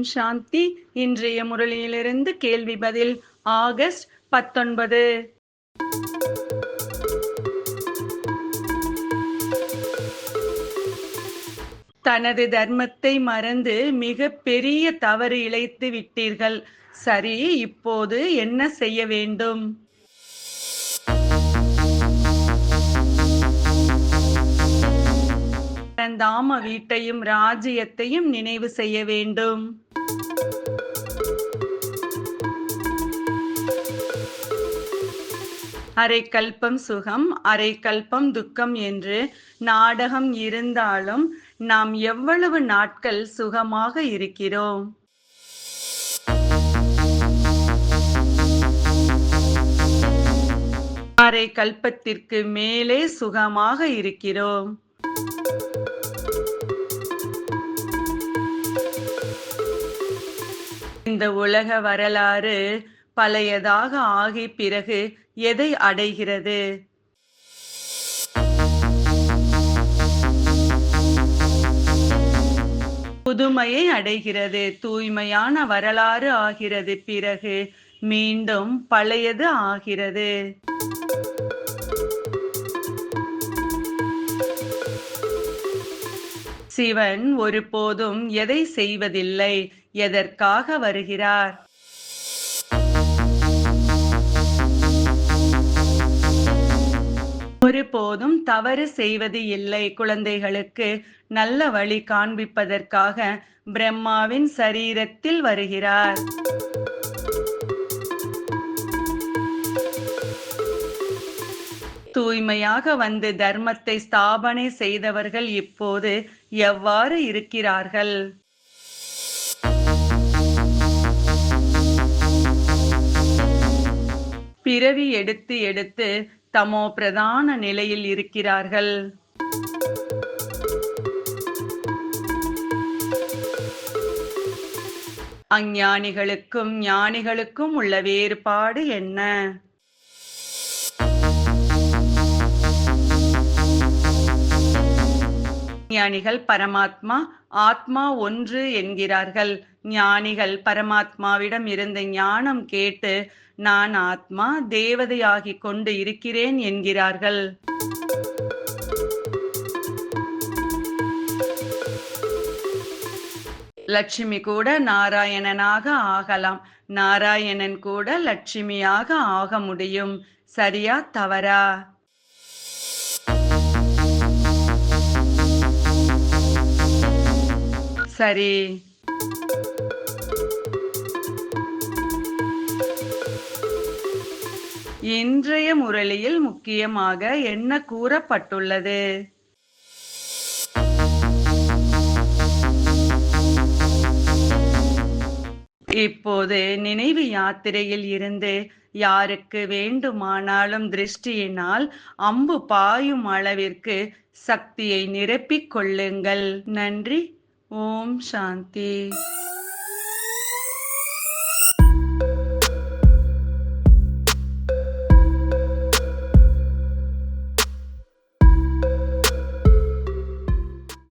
ஓம் சாந்தி இன்றைய முரளியிலிருந்து கேள்வி பதில் ஆகஸ்ட் பத்தொன்பது. தனது தர்மத்தை மறந்து மிக பெரிய தவறு இழைத்து விட்டீர்கள். சரி இப்போது என்ன செய்ய வேண்டும்? பரந்தாம வீட்டையும் ராஜ்யத்தையும் நினைவு செய்ய வேண்டும். அரை கல்பம் சுகம் அரை கல்பம் துக்கம் என்று நாடகம் இருந்தாலும் நாம் எவ்வளவு நாட்கள் சுகமாக இருக்கிறோம்? அரை கல்பத்திற்கு மேலே சுகமாக இருக்கிறோம். இந்த உலக வரலாறு பழையதாக ஆகி பிறகு எதை அடைகிறது? புதுமையை அடைகிறது. தூய்மையான வரலாறு ஆகிறது. பிறகு மீண்டும் பழையது ஆகிறது. சிவன் ஒருபோதும் எதை செய்வதில்லை. எதற்காக வருகிறார்? ஒருபோதும் தவறு செய்வது இல்லை. குழந்தைகளுக்கு நல்ல வழி காண்பிப்பதற்காக பிரம்மாவின் சரீரத்தில் வருகிறார். தூய்மையாக வந்து தர்மத்தை ஸ்தாபனை செய்தவர்கள் இப்போது எவ்வாறு இருக்கிறார்கள்? பிறவி எடுத்து எடுத்து தமோ பிரதான நிலையில் இருக்கிறார்கள். அஞ்ஞானிகளுக்கும் ஞானிகளுக்கும் உள்ள வேறுபாடு என்ன? ஞானிகள் பரமாத்மா ஆத்மா ஒன்று என்கிறார்கள். ஞானிகள் பரமாத்மாவிடம் இருந்த ஞானம் கேட்டு நான் ஆத்மா தேவதையாகிக் கொண்டு இருக்கிறேன் என்கிறார்கள். லட்சுமி கூட நாராயணனாக ஆகலாம். நாராயணன் கூட லட்சுமியாக ஆக முடியும். சரியா தவறா? சரி. இன்றைய முரளியில் முக்கியமாக என்ன கூறப்பட்டுள்ளது? இப்போது நினைவு யாத்திரையில் இருந்து யாருக்கு வேண்டுமானாலும் திருஷ்டியினால் அம்பு பாயும் அளவிற்கு சக்தியை நிரப்பிக் கொள்ளுங்கள். நன்றி. ஓம் சாந்தி